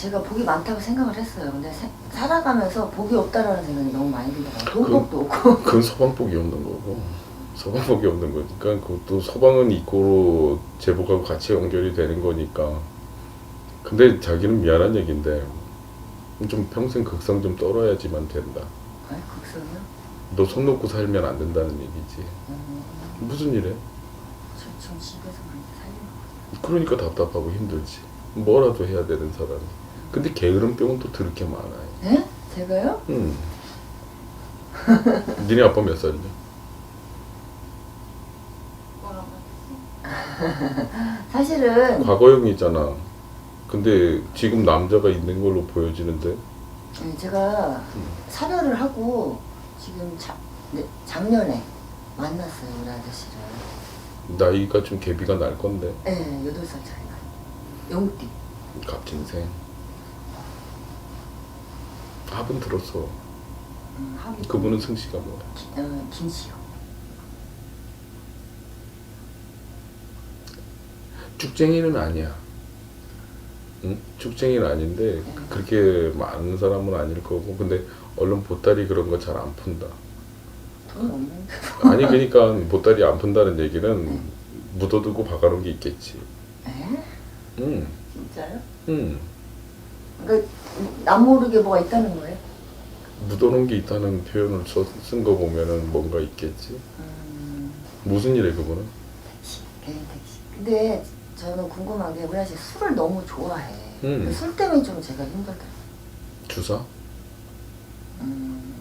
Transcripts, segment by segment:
제가 복이 많다고 생각을 했어요. 근데 세- 살아가면서 복이 없다라는 생각이 너무 많이 들더라고요. 돈복도 없고. 그건 서방복이 없는 거고 서방복이 없는 거니까 그것도 서방은 이꼬로 제복하고 같이 연결이 되는 거니까 근데 자기는 미안한 얘긴데 좀 평생 극성 좀 떨어야지만 된다 아니 극성이요? 너 손 놓고 살면 안 된다는 얘기지 음, 무슨 일해? 저, 전 집에서 많이 살려고. 그러니까 답답하고 힘들지 뭐라도 해야 되는 사람이 근데 게으름병은 또 더럽게 많아요 네? 제가요? 응 니네 아빠 몇 살이냐? 사실은 과거형이잖아 근데 지금 남자가 있는 걸로 보여지는데 네, 제가 사별을 하고 지금 자, 네, 작년에 만났어요 우리 아저씨를. 나이가 좀 갭이가 날 건데 네, 여덟 살 차이가. 영띠. 갑진생 합은 들었어 음, 그분은 승씨가 뭐야 기- 어, 김씨요. 쭉쟁이는 아니야 응? 쭉쟁이는 아닌데 그렇게 많은 사람은 아닐 거고 근데 얼른 보따리 그런 거 잘 안 푼다 돈. 아니 그러니까 보따리 안 푼다는 얘기는 묻어두고 박아놓은 게 있겠지 에? 응, 진짜요? 응. 그러니까 남 모르게 뭐가 있다는 거예요? 묻어놓은 게 있다는 표현을 쓴 거 보면은 뭔가 있겠지 음, 무슨 일에 그분은? 택시, 개인 택시. 근데 저는 궁금한 게 우리 아저씨 술을 너무 좋아해. 음. 그술 때문에 좀 제가 힘들다. 주사? 음,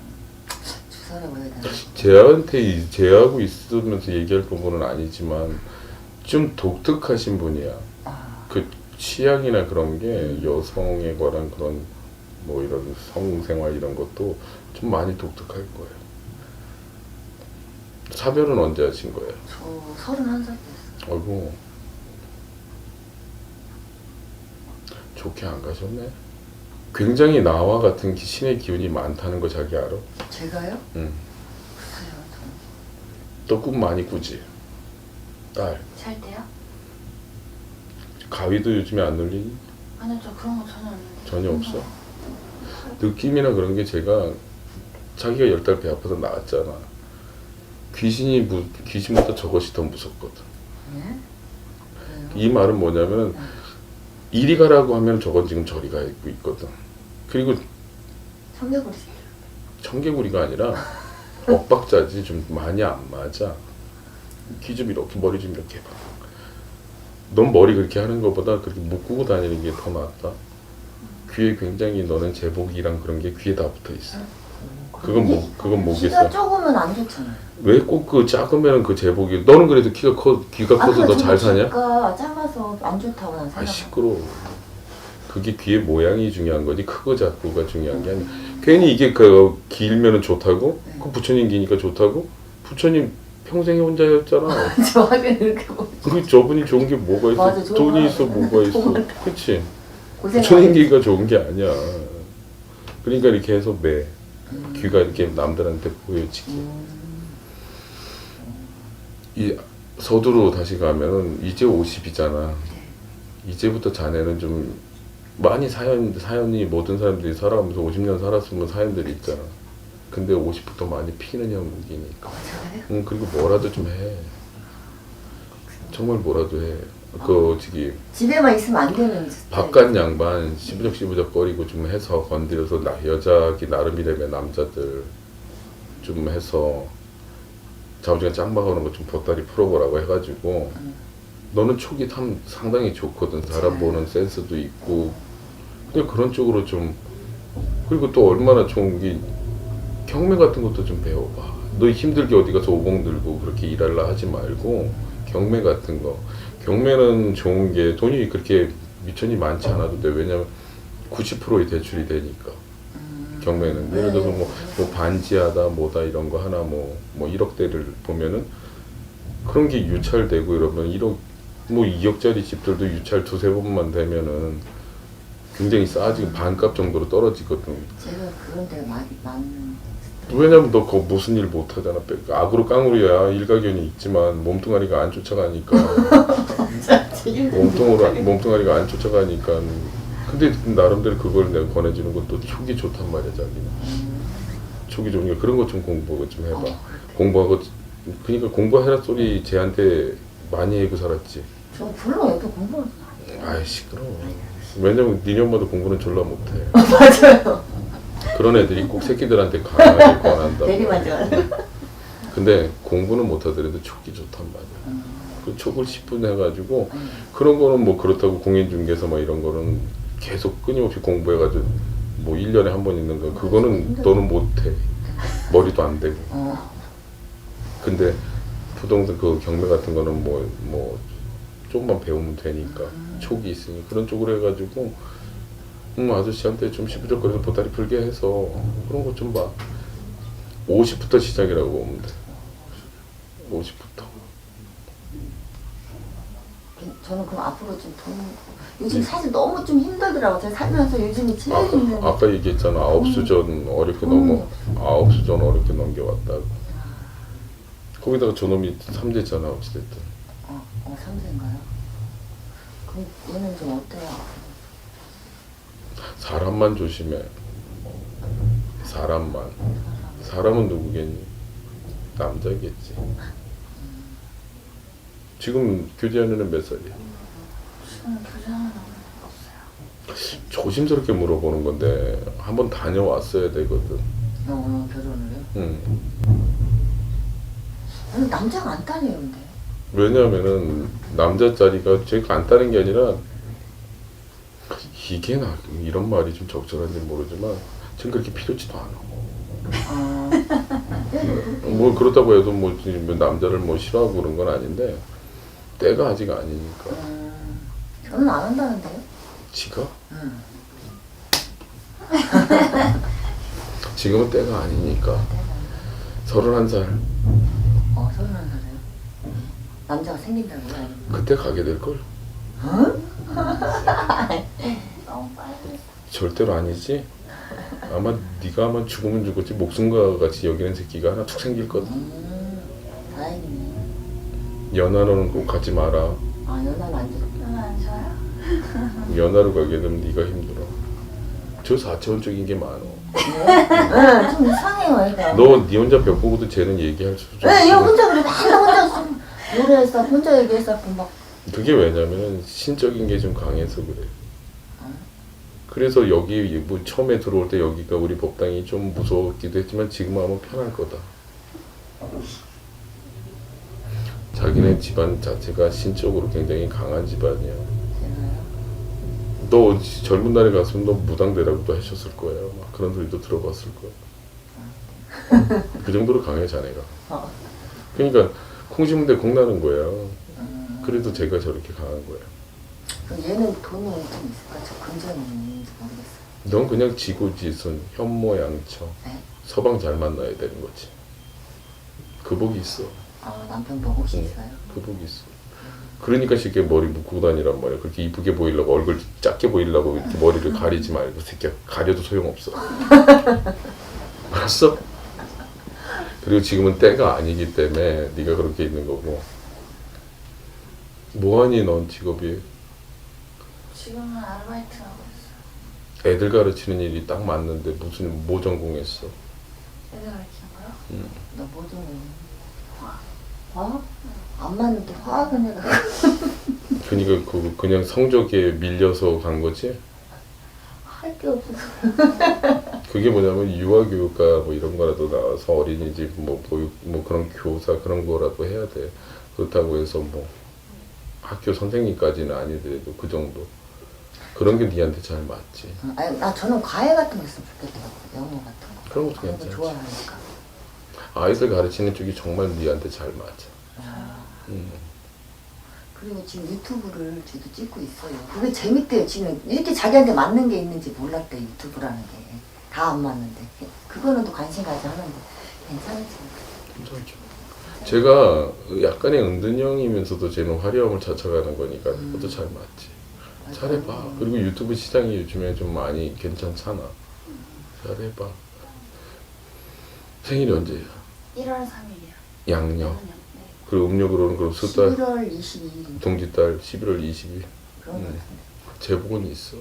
주사라고 해야 되나? 제한테 이- 제하고 있으면서 얘기할 부분은 아니지만 좀 독특하신 분이야. 취향이나 그런 게 여성에 관한 그런 뭐 이런 성생활 이런 것도 좀 많이 독특할 거예요. 사별은 언제 하신 거예요? 저 서른한 살 때였어요. 아이고 좋게 안 가셨네. 굉장히 나와 같은 기- 신의 기운이 많다는 거 자기 알아? 제가요? 응. 글쎄요, 저는. 떡국 많이 꾸지. 딸잘 때요? 가위도 요즘에 안 눌리니? 아니요 저 그런 거 전혀 없는데 전혀 없어. 느낌이나 그런 게 제가 자기가 열 달 배 아파서 나왔잖아. 귀신이 무, 귀신보다 저것이 더 무섭거든. 네? 이 말은 뭐냐면 이리 가라고 하면 저건 지금 저리 가 있고 있거든. 그리고 성격을 청개구리가 아니라 엇박자지 좀 많이 안 맞아. 귀 좀 이렇게 머리 좀 이렇게 해봐. 넌 머리 그렇게 하는 것보다 그렇게 묶고 다니는 게 더 낫다. 귀에 굉장히 너는 제복이랑 그런 게 귀에 다 붙어 있어. 그건 뭐 그건 키가 뭐겠어? 조금은 안 좋잖아요. 왜 꼭 그 작으면 그 제복이? 너는 그래도 키가 커 귀가 커서 너 잘 사냐? 키가 작아서 안 좋다고 난 아 생각. 시끄러. 그게 귀의 모양이 중요한 거지 크고 작고가 중요한 게 아니야. 괜히 이게 그 길면은 좋다고? 네. 그 부처님 기니까 좋다고? 부처님 평생에 혼자였잖아. 저 하긴 이렇게 뭐 그 저분이 좋은 게 뭐가 있어? 맞아, 좋은 돈이 거 있어 뭐가 있어? 그치? 고생. 부처님 기가 좋은 게 아니야. 그러니까 이렇게 해서 매 귀가 이렇게 남들한테 보여지게. 이 서두로 다시 가면은 이제 50이잖아. 이제부터 자네는 좀 많이 사연 사연이 모든 사람들이 살아가면서 50년 살았으면 사연들이 있잖아. 근데 50부터 많이 피는 형국이니까. 제가요? 응 그리고 뭐라도 좀 해. 정말 뭐라도 해. 그 저기 집에만 있으면 안 되는. 바깥 양반 시부적 시부적 거리고 좀 해서 건드려서 나 여자기 나름이라면 남자들 좀 해서 자우지가 짱박하는 거 좀 보따리 풀어보라고 해가지고 음. 너는 촉이 참 상당히 좋거든 사람 네. 보는 센스도 있고 그냥 그런 쪽으로 좀 그리고 또 얼마나 좋은 게 경매 같은 것도 좀 배워봐. 너 힘들게 어디 가서 오봉 들고 그렇게 일할라 하지 말고 경매 같은 거. 경매는 좋은 게 돈이 그렇게 미천이 많지 않아도 돼. 왜냐면 90%의 대출이 되니까. 음. 경매는. 예를 들어서 뭐, 뭐 반지하다 뭐다 이런 거 하나 뭐, 뭐 1억대를 보면은 그런 게 유찰되고 이러면 1억 뭐 2억짜리 집들도 유찰 두세 번만 되면은 굉장히 싸지고 반값 정도로 떨어지거든. 제가 그런 데 많이 많은. 왜냐면 너 그거 무슨 일 못하잖아 악으로 깡으로야 일가견이 있지만 몸뚱아리가 안 쫓아가니까 몸뚱으로 몸뚱아리가 안 쫓아가니까 근데 나름대로 그걸 내가 권해주는 것도 촉이 좋단 말이야 자기는. 촉이 좋으니까 그런 것 좀 공부 좀 해봐. 어, 공부하고 그러니까 공부해라 소리 쟤한테 많이 해고 살았지. 저 별로 애도 공부를 아이 시끄러워. 왜냐면 니네 엄마도 공부는 졸라 못해. 맞아요. 그런 애들이 꼭 새끼들한테 강하게 권한다. 좋아하는. 근데 공부는 못하더라도 촉이 좋단 말이야. 음. 그 촉을 10분 해가지고 그런 거는 뭐 그렇다고 공인중개사 뭐 이런 거는 계속 끊임없이 공부해가지고 뭐 1년에 한 번 있는 거 그거는 너는 못해. 머리도 안 되고. 어. 근데 부동산 그 경매 같은 거는 뭐 뭐 조금만 배우면 되니까 촉이 있으니 그런 쪽으로 해가지고 음 아저씨한테 좀 시부적거려서 보따리 풀게 해서 그런 거좀 봐. 50부터 시작이라고 보면 돼. 50부터. 저는 그럼 앞으로 좀 돈, 요즘 사실 너무 좀 힘들더라고. 제가 살면서 요즘이 제일 힘든. 아까, 얘기했잖아 아홉 수전 어렵게 넘어 아홉 수전 어렵게 넘겨왔다고 거기다가 저놈이 삼재잖아 어찌됐든 어, 어, 삼세인가요? 그럼 얘는 좀 어때요? 사람만 조심해 사람만 사람은 누구겠니 남자겠지 지금 교제하는 몇 살이야 지금 교제하는 없어요. 조심스럽게 물어보는 건데 한번 다녀왔어야 되거든 어, 결혼을요? 응. 남자가 안 따네요, 근데. 왜냐면은 남자 자리가 제가 안 따는 게 아니라 이게 나 이런 말이 좀 적절한지 모르지만 지금 그렇게 필요치도 않아. 어, 뭐 그렇다고 해도 뭐 남자를 뭐 싫어하고 그런 건 아닌데 때가 아직 아니니까. 음, 저는 안 한다는데요? 지가 응. 지금은 때가 아니니까. 서른한 살 어, 서른 한 살이에요? 남자가 생긴다고요? 그때 가게 될 걸. 너무 빨리. 절대로 아니지. 아마 네가 아마 죽으면 죽었지 목숨과 같이 여기는 새끼가 하나 툭 생길 거다. 음, 다행이네. 연하로는 꼭 가지 마라. 아, 연하는 안 좋아. 너무 안 좋아요? 연하로 가게 되면 네가 힘들어. 저 사차원적인 게 많어. 네, 좀 이상해요, 애가. 너 네 혼자 벽 보고도 쟤는 얘기할 수 없어. 네, 얘 혼자 그래. 맨날 혼자 좀 노래했어, 혼자 얘기했었고, 막. 그게 왜냐면은 신적인 게 좀 강해서 그래. 그래서 여기 뭐 처음에 들어올 때 여기가 우리 법당이 좀 무서웠기도 했지만 지금 하면 편할 거다. 자기네 집안 자체가 신적으로 굉장히 강한 집안이야. 너 젊은 날에 갔으면 너 무당대라고도 하셨을 거예요. 막 그런 소리도 들어봤을 거야. 그 정도로 강해 자네가. 어. 그러니까 콩 심은 데 콩 나는 거야. 음, 그래도 제가 저렇게 강한. 그럼 얘는 돈이 좀 있을까? 저 금전이 있는지 모르겠어요. 넌 그냥 지고지순, 현모양처, 네? 서방 잘 만나야 되는 거지. 그 복이 있어. 아, 남편 뭐 혹시 응. 있어요? 그 복이 있어. 그러니까 쉽게 머리 묶고 다니란 말이야. 그렇게 이쁘게 보이려고 얼굴 작게 보이려고 이렇게 머리를 가리지 말고 새끼야 가려도 소용없어. 알았어? 그리고 지금은 때가 아니기 때문에 네가 그렇게 있는 거고. 뭐하니 넌 직업이? 지금은 아르바이트 하고 있어요. 애들 가르치는 일이 딱 맞는데 무슨 뭐 전공했어? 애들 가르치는 거요? 너뭐 좀. 화학. 화학? 안 맞는데 화학은 해가. 그러니까 그 그냥 성적에 밀려서 간 거지? 할게 없어서. 그게 뭐냐면 유아교육과 뭐 이런 거라도 나와서 어린이집 뭐 보육 뭐 그런 교사 그런 거라도 해야 돼. 그렇다고 해서 뭐 학교 선생님까지는 아니더라도 그 정도. 그런 게 니한테 잘 맞지. 아니, 나 저는 과외 같은 거 있으면 좋겠더라고요. 영어 같은 거. 그런 것도 괜찮지. 좋아하니까. 아이들 가르치는 쪽이 정말 니한테 잘 맞아. 음. 그리고 지금 유튜브를 저도 찍고 있어요. 그게 재밌대요. 지금 이렇게 자기한테 맞는 게 있는지 몰랐대 유튜브라는 게. 다 안 맞는데. 그거는 또 관심 가지 하는데 괜찮지. 괜찮죠. 제가 약간의 은둔형이면서도 쟤는 화려함을 찾아가는 거니까 그것도 잘 맞지. 잘해봐. 그리고 유튜브 시장이 요즘에 좀 많이 괜찮잖아. 잘해봐. 생일이 언제야? 1월 3일이요. 양력. 네. 그리고 음력으로는 그럼 수달 11월 22일 동짓달 11월 20일. 그런 거 음. 같은데. 제복은 있어.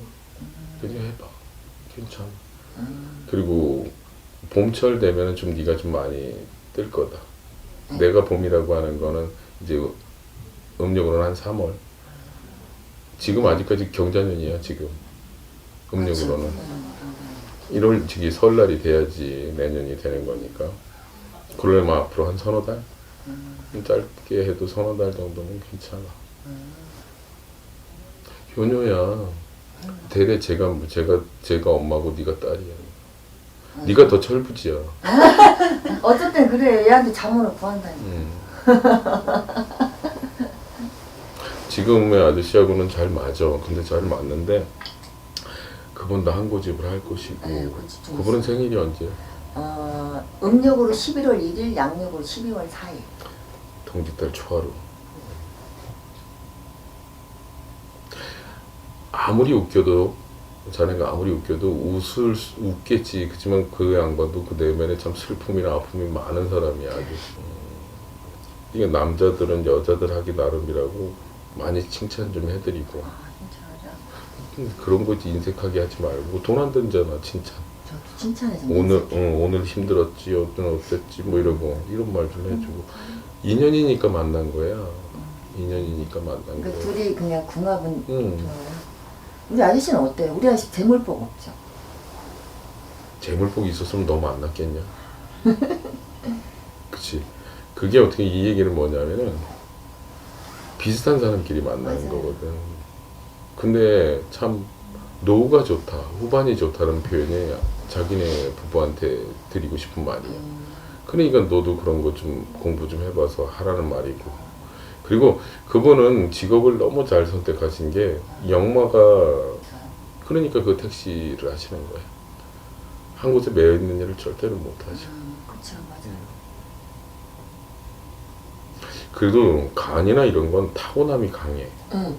그냥 해봐. 괜찮아. 음. 그리고 봄철 되면은 좀 네가 좀 많이 뜰 거다. 내가 봄이라고 하는 거는 이제 음력으로는 한 3월. 지금 아직까지 경자년이야 지금. 음력으로는. 음, 1월 저기 설날이 돼야지 내년이 되는 거니까. 그러려면 앞으로 한 서너 달? 좀 짧게 해도 서너 달 정도면 괜찮아. 효녀야. 대래 제가 제가 제가 엄마고 네가 딸이야. 네가 더 철부지야. 어쨌든 그래 얘한테 자문을 구한다니까. 음. 지금의 아저씨하고는 잘 맞아. 근데 잘 맞는데 그분도 한 고집을 할 것이고 네, 고집 좀 그분은 생일이 언제? 어, 음력으로 11월 1일, 양력으로 12월 4일. 동짓달 초하루. 아무리 웃겨도 자네가 아무리 웃겨도 웃을 수- 웃겠지. 그지만 그 양반도 그 내면에 참 슬픔이나 아픔이 많은 사람이야. 아주. 음. 이게 남자들은 여자들 하기 나름이라고 많이 칭찬 좀 해드리고 아, 진짜 맞아. 근데 그런 거 인색하게 하지 말고 돈 안 든잖아 칭찬. 저도 칭찬해 좀 오늘. 응, 오늘 힘들었지 어떤 어땠지 뭐 이러고 이런 말 좀 해주고 인연이니까 만난 거야 인연이니까 만난 그 거야 둘이 그냥 궁합은 응. 좋아요. 우리 아저씨는 어때요? 우리 아저씨 재물복 없죠? 재물복이 있었으면 너 만났겠냐 그치 그게 어떻게 이 얘기는 뭐냐면은 비슷한 사람끼리 만나는 맞아요. 거거든. 근데 참 노후가 좋다 후반이 좋다는 표현이 자기네 부부한테 드리고 싶은 말이야. 음, 그러니까 너도 그런 거 좀 공부 좀 해봐서 하라는 말이고. 그리고 그분은 직업을 너무 잘 선택하신 게 영마가 그러니까 그 택시를 하시는 거예요 한 곳에 매여 있는 일을 절대로 못 하죠 음, 그쵸 맞아요. 그래도 간이나 이런 건 타고남이 강해 응,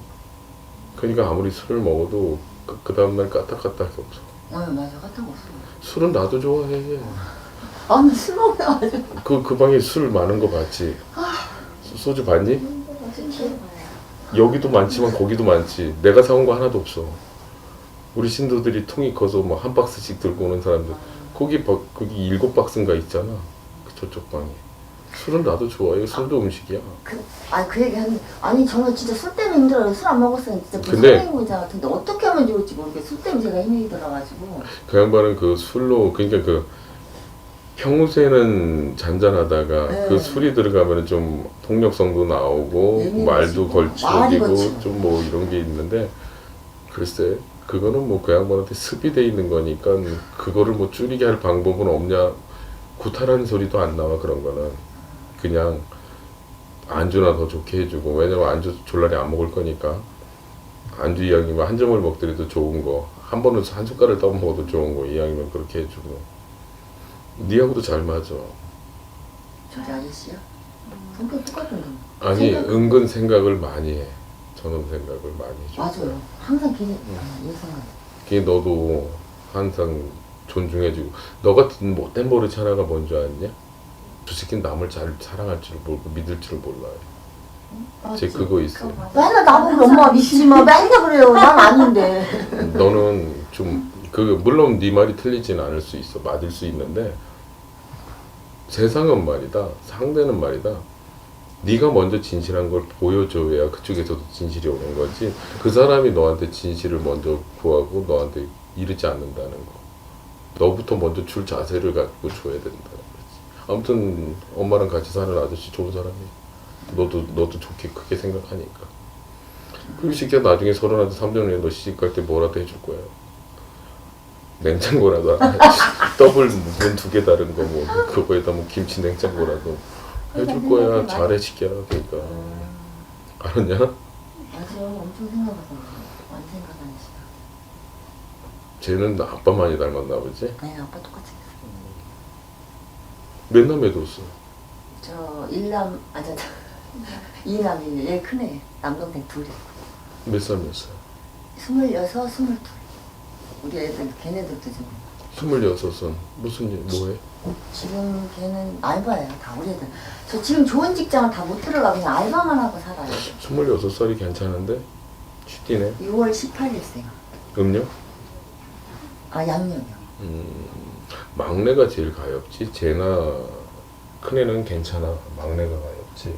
그러니까 아무리 술을 먹어도 그, 그 다음날 까딱까딱이 없어 어 맞아 거 없어. 술은 나도 좋아해 아니 술 먹으면 아주 그, 그 방에 술 많은 거 봤지 소- 소주 봤니? 여기도 많지만 거기도 많지. 내가 사온 거 하나도 없어. 우리 신도들이 통이 커서 뭐한 박스씩 들고 오는 사람들. 거기 바, 거기 일곱 박스인가 있잖아. 그 저쪽 방에. 술은 나도 좋아해. 술도 음식이야. 그, 아니 그 얘기 하는 아니 저는 진짜 술 때문에 힘들어요. 술 안 먹었으면 진짜 근데- 불성행위자 같은데 어떻게 하면 좋을지 모르겠어. 술 때문에 제가 힘이 들어가지고. 그 양반은 그 술로 그러니까 그 평소에는 잔잔하다가 네. 그 술이 들어가면 좀 폭력성도 나오고 예민해지고, 말도 말이 걸치고 거치고. 좀 뭐 이런 게 있는데 글쎄 그거는 뭐 그 양반한테 습이 돼 있는 거니까 그거를 뭐 줄이게 할 방법은 없냐 구타라는 소리도 안 나와 그런 거는 그냥 안주나 더 좋게 해주고 왜냐면 안주 졸라리 안 먹을 거니까 안주 이왕이면 한 점을 먹더라도 좋은 거 한 번은 한 숟갈을 떠 먹어도 좋은 거 이왕이면 그렇게 해주고 니하고도 잘 맞아 저리 아저씨야. 성격 똑같은데. 아니 생각- 은근 생각을 많이 해 저놈 생각을 많이 해줘 맞아요. 항상 기대. 아, 이 생각. 그게 너도 항상 존중해주고 너 같은 못된 버릇 하나가 뭔지 아냐? 저 새끼는 남을 잘 사랑할 줄 모르고 믿을 줄 몰라요 제? 그거 있어. 맨날 나보고 엄마 믿지 마. 맨날 그래요. 난 아닌데. 너는 좀 그 물론 네 말이 틀리진 않을 수 있어 맞을 수 있는데 세상은 말이다 상대는 말이다 네가 먼저 진실한 걸 보여줘야 그쪽에서도 진실이 오는 거지 그 사람이 너한테 진실을 먼저 구하고 너한테 이르지 않는다는 거 너부터 먼저 줄 자세를 갖고 줘야 거지 아무튼 엄마랑 같이 사는 아저씨 좋은 사람이야 너도 너도 좋게 크게 생각하니까 그리고 새끼야 나중에 서른한테 삼년 후에 너 시집 갈 때 뭐라도 해줄 거야 냉장고라도 더블 문 두 개 다른 거 뭐 그거에다 뭐 김치 냉장고라도 해줄 거야 잘해 시키야 그러니까 알았냐? 맞아. 엄청 생각하고. 안 생각하는 시간. 쟤는 아빠 많이 닮았나 보지? 아니 아빠 똑같이. 몇 남매도 없어 저 일남 아저 이남이 얘 크네. 남동생 둘이. 몇 살 몇 살? 스물여섯, 스물둘. 우리 애들 걔네들도 지금 스물여섯은 무슨 일 뭐해? 지금 걔는 알바예요. 다 우리 애들. 저 지금 좋은 직장을 다못 들어가 그냥 알바만 하고 살아요. 스물여섯 살이 괜찮은데? 쥐띠네 6월 18일 생. 음력? 아 양념이요. 음, 막내가 제일 가엾지. 쟤나 큰애는 괜찮아. 막내가 가엾지.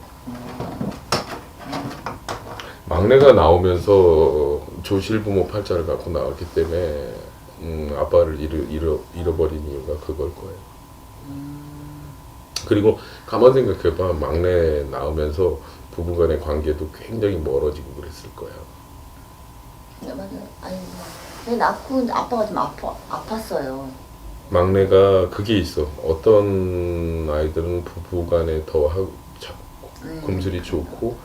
막내가 나오면서 조실부모 팔자를 갖고 나왔기 때문에 음, 아빠를 잃어, 잃어, 잃어버린 이유가 그걸 거예요. 그리고 가만 생각해봐. 막내 나오면서 부부간의 관계도 굉장히 멀어지고 그랬을 거야. 네, 맞아요. 아니 내 낳고 아빠가 좀 아파 아팠어요. 막내가 그게 있어. 어떤 아이들은 부부간에 더 하고 자- 네. 금슬이 좋고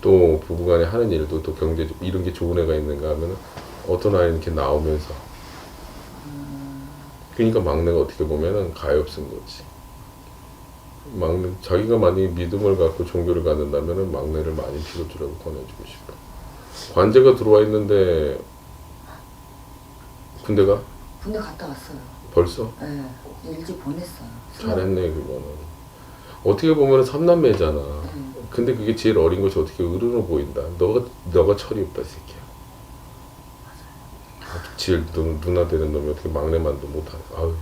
또 부부간에 하는 일도 또 경제 이런 게 좋은 애가 있는가 하면은 어떤 아이는 이렇게 나오면서 그러니까 막내가 어떻게 보면은 가엾은 거지. 막내 자기가 만약에 믿음을 갖고 종교를 갖는다면은 막내를 많이 피워주라고 권해주고 싶어. 관제가 들어와 있는데 군대가 군대 갔다 왔어요. 벌써 네. 일찍 보냈어요. 잘했네 그거는. 어떻게 보면 삼남매잖아. 음. 근데 그게 제일 어린 것이 어떻게 어른으로 보인다. 너가 너가 철이 없다 이 새끼야. 아, 제일 누, 누나 되는 놈이 어떻게 막내만도 못하네. 아유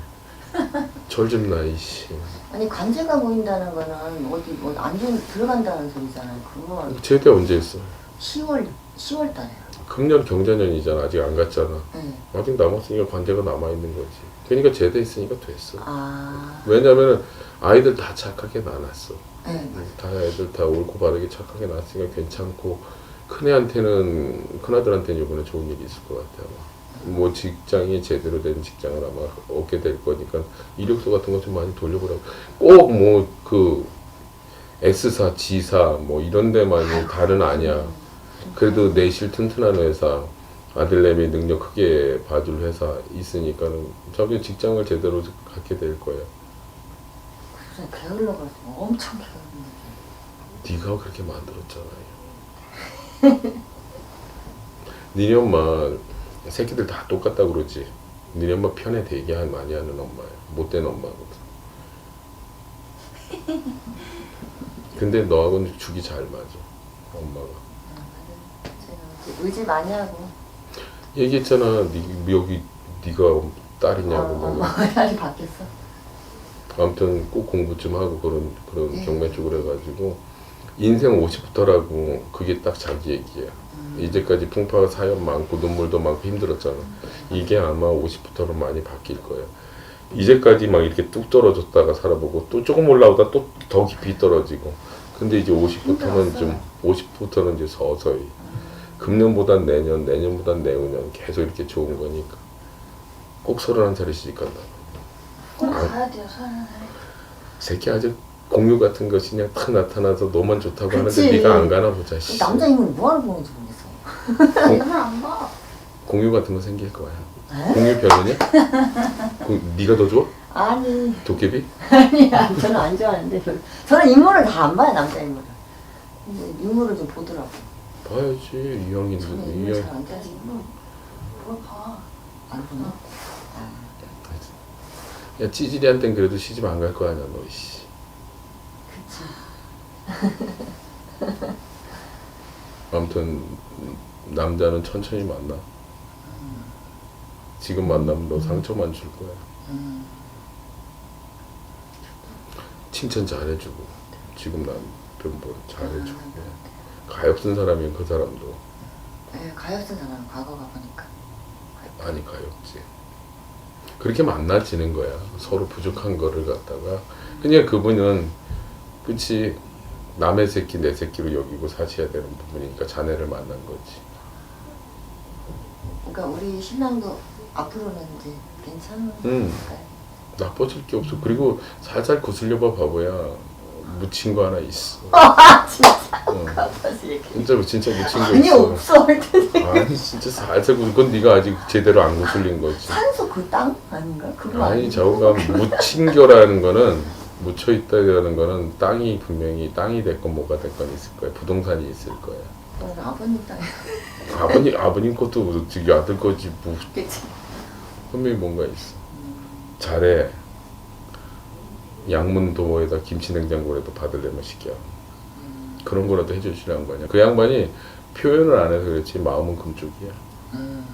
철좀 나 이씨. 아니 관제가 보인다는 거는 어디 뭐안 좋은 들어간다는 소리잖아요. 그거 제대 언제 했어? 10월 10월 달에. 금년 경자년이잖아. 아직 안 갔잖아. 네. 아직 남았으니까 관제가 남아 있는 거지. 그러니까 제대했으니까 됐어. 아. 왜냐면은 아이들 다 착하게 낳았어. 네. 다 애들 다 옳고 바르게 착하게 낳았으니까 괜찮고 큰애한테는 큰아들한테는 이번에 좋은 일이 있을 것 같아 아마 뭐 직장이 제대로 된 직장을 아마 얻게 될 거니까 이력서 같은 거 좀 많이 돌려보라고 꼭 뭐 그 S사, G사 뭐 이런 데만이 다는 아니야 그래도 내실 튼튼한 회사 아들내미 능력 크게 봐줄 회사 있으니까는 자기 직장을 제대로 갖게 될 거야 그래서 게을러 가지고 엄청 게을렀는데. 네가 그렇게 만들었잖아요. 니네 엄마 새끼들 다 똑같다 그러지. 니네 엄마 편에 되게 한- 많이 하는 엄마야. 못된 엄마거든. 근데 너하고는 죽이 잘 맞아. 엄마가. 제가 의지 많이 하고. 얘기했잖아. 니, 여기 네가 딸이냐고. 엄마가 다시 바뀌었어. 아무튼 꼭 공부 좀 하고 그런 그런 네. 경매 쪽으로 해가지고 인생 50부터라고 그게 딱 자기 얘기야. 이제까지 풍파가 사연 많고 눈물도 많고 힘들었잖아. 이게 아마 50부터는 많이 바뀔 거야. 이제까지 막 이렇게 뚝 떨어졌다가 살아보고 또 조금 올라오다 또 더 깊이 떨어지고. 근데 이제 50부터는 좀 힘들었어요. 50부터는 이제 서서히 금년보단 내년, 내년보단 내후년 계속 이렇게 좋은 거니까 꼭 31살에 시집 간다. 꼭 아. 가야 돼요 서른 살에. 새끼 아주 공유 같은 것이 그냥 탁 나타나서 너만 좋다고 하는데 그치. 네가 안 가나 보자. 씨. 남자 인물 뭐하러 보는지 모르겠어. 이걸 안 봐. 공유 같은 거 생길 거야. 에? 공유 별로냐? 공- 네가 더 좋아? 아니, 도깨비? 아니야. 저는 안 좋아하는데. 별로. 저는 인물을 다 안 봐요, 남자 인물을. 근데 인물을 좀 보더라고. 봐야지 이왕인데 저는 인물 이왕. 잘안 따지. 뭘 봐. 안 보나? 야 찌질이한텐 그래도 시집 안 갈 거 아니야 너 씨. 그치. 아무튼 남자는 천천히 만나. 지금 만나면 너 상처만 줄 거야. 음. 칭찬 잘해주고 지금 남편 뭐 잘해주고 가엾은 사람이면 그 사람도 네, 가엾은 사람은 과거가 보니까. 많이 가엾지. 그렇게 만나지는 거야. 서로 부족한 거를 갖다가 그냥 그분은 그치 남의 새끼 내 새끼로 여기고 사셔야 되는 부분이니까 자네를 만난 거지. 그러니까 우리 신랑도 앞으로는 이제 괜찮은 응. 거예요. 나빠질 게 없어. 그리고 살살 거슬려봐 바보야. 묻힌 거 하나 있어. 아, 진짜. 어. 얘기해. 진짜 진짜 묻힌 거 아니, 있어. 없어. 할 텐데. 아니 진짜 살살 구 그건 네가 아직 제대로 안 거슬린 거지. 산소 그 땅 아닌가? 그거 아니? 저거가 묻힌겨라는 거는 묻혀 있다라는 거는 땅이 분명히 땅이 됐건 뭐가 됐건 있을 거야. 부동산이 있을 거야. 어, 아버님 땅. 아버님 아버님 것도 저기 아들 거지 뭐 그치. 분명히 뭔가 있어. 잘해. 양문도에다 김치 냉장고라도 받으려면 시켜. 그런 거라도 해주시라는 거 아니야. 그 양반이 표현을 안 해서 그렇지 마음은 금쪽이야. 음.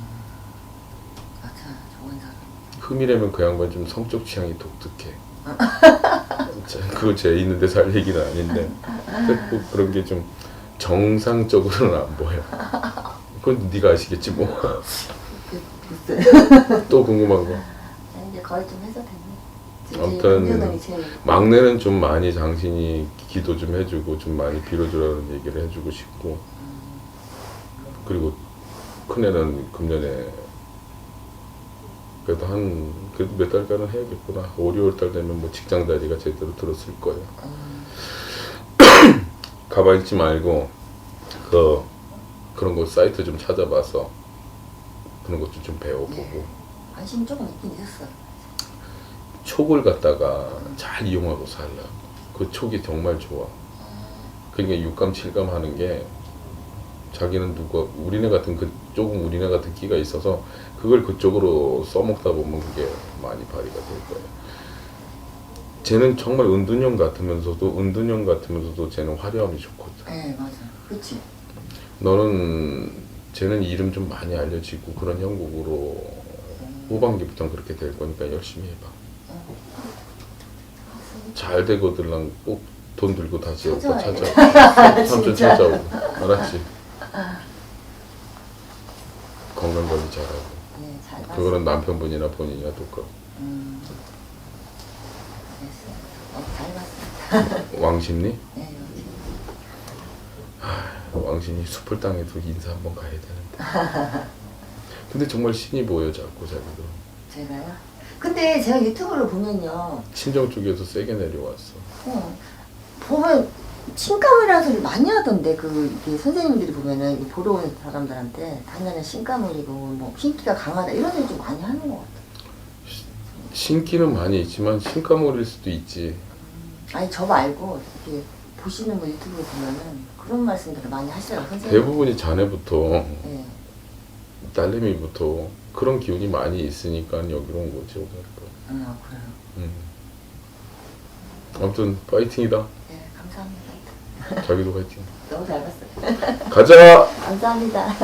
맞아, 좋은 사람. 흠이라면 그 양반 좀 성적 취향이 독특해. 자, 그거 제 있는 데서 할 얘기는 아닌데 뭐 그런 게 좀 정상적으로는 안 보여. 그건 네가 아시겠지 뭐. 글쎄. 또 궁금한 거. 이제 거의 좀 해서 됐네. 이제 아무튼 막내는 좀 많이 당신이 기도 좀 해주고 좀 많이 빌어주라는 얘기를 해주고 싶고. 그리고 큰애는 금년에 그래도 한 그래도 몇 달간은 해야겠구나. 5, 6월 달 되면 뭐 직장 다리가 제대로 들었을 거예요. 음, 가만히 있지 말고 그 그런 거 사이트 좀 찾아봐서 그런 것도 좀 배워보고. 네. 관심 조금 있긴 있었어. 촉을 갖다가 잘 이용하고 살라. 그 촉이 정말 좋아. 그러니까 육감 칠감 하는 게 자기는 누가 우리네 같은 그 조금 우리네 같은 끼가 있어서 그걸 그쪽으로 써먹다 보면 그게 많이 발휘가 될 거예요. 쟤는 정말 은둔형 같으면서도 은둔형 같으면서도 쟤는 화려함이 좋거든. 네 맞아. 그렇지. 너는 쟤는 이름 좀 많이 알려지고 그런 형국으로 후반기부터 그렇게 될 거니까 열심히 해봐. 잘 되거들랑 꼭 돈 들고 다시 오빠 찾아와야 찾아. 삼촌 진짜. 찾아오고. 알았지? 건강 관리 잘하고. 네, 잘 봤어. 그거는 남편분이나 본인이나 똑같고. 음. 됐어. 어, 잘 봤어. 왕십리? 네, 여기. 왕신이 숲을 땅에도 인사 한번 가야 되는데. 근데 정말 신이 보여 자꾸 자기도. 제가요? 근데 제가 유튜브를 보면요. 친정 쪽에서 세게 내려왔어. 어, 보면 신가물이라는 소리 많이 하던데 그 이게 선생님들이 보면은 이 보러 오는 사람들한테 단연은 신가물이고 뭐 신기가 강하다 이런 소리 좀 많이 하는 것 같아. 신기는 많이 있지만 신가물일 수도 있지. 아니 저 말고 이렇게 보시는 거 유튜브 보면은 그런 말씀들을 많이 하시더라고요 선생님. 대부분이 자네부터 네. 딸내미부터 그런 기운이 많이 있으니까 여기로 온 거지 오늘 거. 아 그래요. 음. 아무튼 파이팅이다. 네 감사합니다. 자기도 파이팅. 너무 잘 봤어요. 가자. 감사합니다.